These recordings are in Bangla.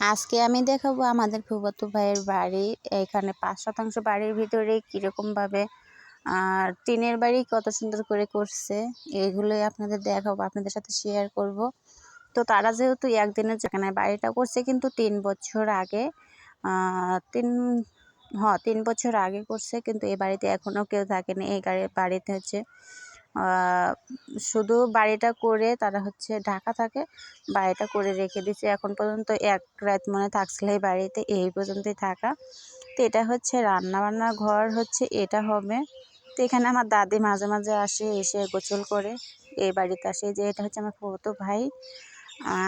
আজকে আমি দেখাবো আমাদের ফুফাতো ভাইয়ের বাড়ি। এখানে পাঁচ শতাংশ বাড়ির ভিতরে কীরকমভাবে আর টিনের বাড়ি কত সুন্দর করে করছে, এগুলোই আপনাদের দেখাবো, আপনাদের সাথে শেয়ার করব। তো তারা যেহেতু একদিনের যেখানে বাড়িটা করছে, কিন্তু তিন বছর আগে তিন, হ, তিন বছর আগে করছে, কিন্তু এই বাড়িতে এখনও কেউ থাকেনি, এই বাড়িতে হচ্ছে শুধু বাড়িটা করে তারা হচ্ছে ঢাকা থাকে, বাড়িটা করে রেখে দিচ্ছে এখন পর্যন্ত এক রাত মনে থাকছিল এই বাড়িতে, এই পর্যন্তই থাকা। তো এটা হচ্ছে রান্না বান্নার ঘর হচ্ছে, এটা হবে। তো এখানে আমার দাদি মাঝে মাঝে আসে, এসে গোসল করে, এই বাড়িতে আসে। যে এটা হচ্ছে আমার ফটো ভাই।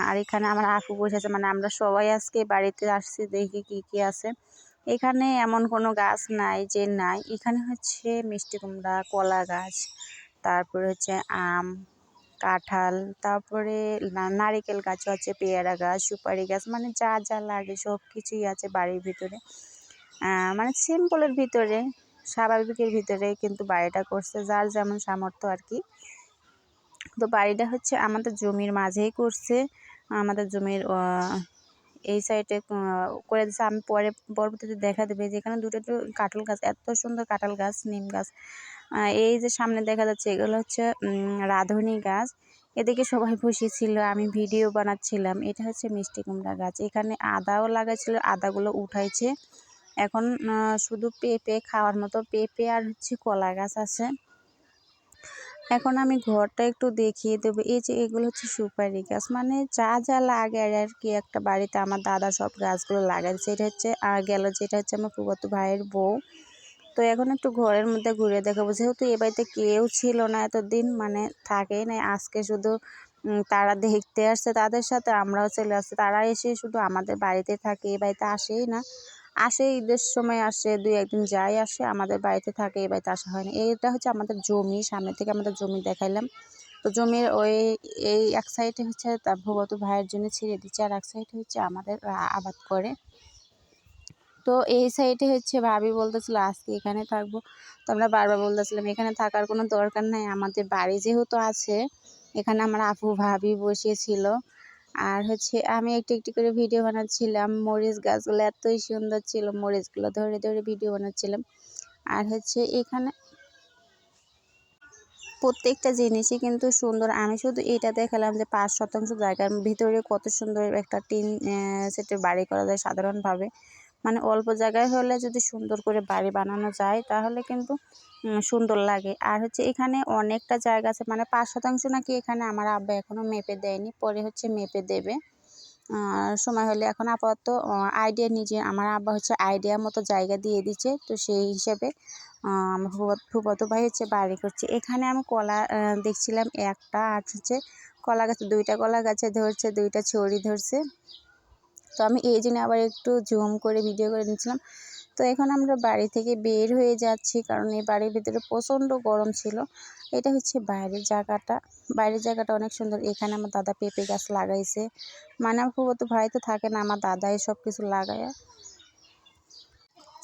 আর এখানে আমার আপু বসে আছে মানে আমরা সবাই আজকে বাড়িতে আসছি, দেখি কি কি আছে। এখানে এমন কোনো গাছ নাই, যে নাই। এখানে হচ্ছে মিষ্টি কুমড়া, কলা গাছ তারপরে হচ্ছে আম, কাঁঠাল, তারপরে নারিকেল গাছও আছে, পেয়ারা গাছ, সুপারি গাছ মানে যা যা লাগে সব কিছুই আছে বাড়ির ভিতরে। মানে সিম্পলের ভিতরে, স্বাভাবিকের ভিতরে কিন্তু বাড়িটা করছে, যার যেমন সামর্থ্য আর কি। তো বাড়িটা হচ্ছে আমাদের জমির মাঝেই করছে, আমাদের জমির এই সাইডে করে দিচ্ছে আমি পরে, পরবর্তীতে দেখা দেবে যেখানে দুটো দুটো কাঁঠাল গাছ, এত সুন্দর কাঁঠাল গাছ, নিম গাছ। এই যে সামনে দেখা যাচ্ছে, এগুলো হচ্ছে রাঁধুনি গাছ। এদিকে সবাই বসেছিল, আমি ভিডিও বানাচ্ছিলাম। এটা হচ্ছে মিষ্টি কুমড়া গাছ। এখানে আদাও লাগাইছিল, আদাগুলো উঠাইছে। এখন শুধু পেঁপে খাওয়ার মতো, পেঁপে আর হচ্ছে কলা গাছ আছে। এখন আমি ঘরটা একটু দেখিয়ে দেবো। এই যে এগুলো হচ্ছে সুপারি গাছ। মানে যা যা লাগে আর কি একটা বাড়িতে আমার দাদা সব গাছগুলো লাগাইছে। এটা হচ্ছে আর গেল যেটা হচ্ছে আমার ফুফাতো ভাইয়ের বউ। তো এখন একটু ঘরের মধ্যে ঘুরে দেখাবো। যেহেতু এ বাড়িতে কেউ ছিল না এতদিন মানে থাকেই না আজকে শুধু তারা দেখতে আসছে, তাদের সাথে আমরাও চলে আসছি। তারা এসে শুধু আমাদের বাড়িতে থাকে, এ বাড়িতে আসেই না। আসে, ঈদের সময় আসে, দুই একদিন যাই আসে, আমাদের বাড়িতে থাকে এ বাড়িতে আসা হয় না। এইটা হচ্ছে আমাদের জমি, সামনে থেকে আমাদের জমি দেখাইলাম। তো জমির ওই, এই এক সাইডে হচ্ছে তার ভগত ভাইয়ের জন্য ছেড়ে দিচ্ছে, আর এক সাইডে হচ্ছে আমাদের আবাদ করে। তো এই সাইডে হচ্ছে ভাবি বলতেছিল, আজকে এখানে থাকব। তো আমরা বারবার বলতেছিলাম, এখানে থাকার কোনো দরকার নাই, আমাদের বাড়ি যেহেতু আছে, এখানে আমার আপু, ভাবি বসিয়েছিল। আর হচ্ছে আমি একটু একটু করে ভিডিও বানাচ্ছিলাম। মরিচ গাছগুলো এতই সুন্দর ছিল, মরিচগুলো ধরে ধরে ভিডিও বানাচ্ছিলাম। আর হচ্ছে এখানে প্রত্যেকটা জিনিসই কিন্তু সুন্দর। আমি শুধু এটা দেখালাম যে পাঁচ শতাংশ জায়গার ভিতরে কত সুন্দর একটা টিন সেটের বাড়ি করা যায় সাধারণভাবে। মানে অল্প জায়গায় হলে যদি সুন্দর করে বাড়ি বানানো যায়, তাহলে কিন্তু সুন্দর লাগে। আর হচ্ছে এখানে অনেকটা জায়গা আছে মানে পাঁচ শতাংশ নাকি এখানে আমার আব্বা এখনও মেপে দেয়নি, পরে হচ্ছে মেপে দেবে। সময় হলে এখন আপাতত আইডিয়া নিজে, আমার আব্বা হচ্ছে আইডিয়া মতো জায়গা দিয়ে দিচ্ছে, তো সেই হিসেবে ফুফাতো ভাই হচ্ছে বাড়ি করছে। এখানে আমি কলা দেখছিলাম একটা, আর হচ্ছে কলা গাছে দুইটা কলা গাছে ধরছে, দুইটা ছড়ি ধরছে। তো আমি এই জন্য আবার একটু জুম করে ভিডিও করে নিচ্ছিলাম। তো এখন আমরা বাড়ি থেকে বের হয়ে যাচ্ছি কারণ এই বাড়ির ভিতরে প্রচণ্ড গরম ছিল। এটা হচ্ছে বাইরের জায়গাটা। বাইরের জায়গাটা অনেক সুন্দর। এখানে আমার দাদা পেঁপে গাছ লাগাইছে। মানে আমার খুব ভাই তো থাকে না, আমার দাদাই সব কিছু লাগায়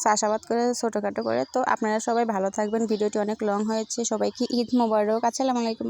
চাষাবাদ করে, ছোটোখাটো করে। তো আপনারা সবাই ভালো থাকবেন। ভিডিওটি অনেক লং হয়েছে। সবাইকে ঈদ মোবারক। আসসালামু আলাইকুম।